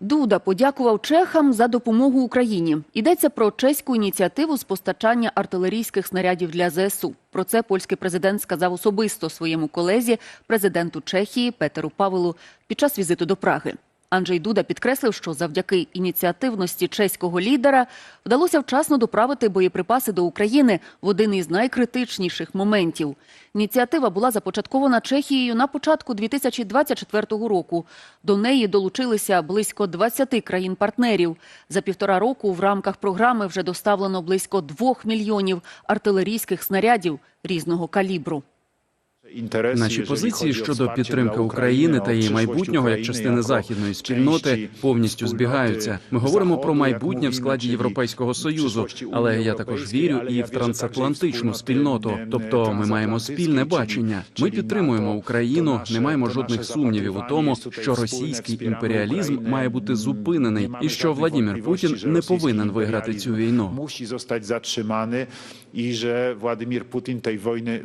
Дуда подякував чехам за допомогу Україні. Йдеться про чеську ініціативу з постачання артилерійських снарядів для ЗСУ. Про це польський президент сказав особисто своєму колезі, президенту Чехії Петеру Павелу під час візиту до Праги. Анджей Дуда підкреслив, що завдяки ініціативності чеського лідера вдалося вчасно доправити боєприпаси до України в один із найкритичніших моментів. Ініціатива була започаткована Чехією на початку 2024 року. До неї долучилися близько 20 країн-партнерів. За півтора року в рамках програми вже доставлено близько 2 мільйонів артилерійських снарядів різного калібру. Наші позиції щодо підтримки України та її майбутнього як частини західної спільноти повністю збігаються. Ми говоримо про майбутнє в складі Європейського союзу, але я також вірю і в трансатлантичну спільноту. Тобто, ми маємо спільне бачення. Ми підтримуємо Україну, не маємо жодних сумнівів у тому, що російський імперіалізм має бути зупинений, і що Владімір Путін не повинен виграти цю війну. Musi zostać zatrzymany i że Władimir Putin tej wojny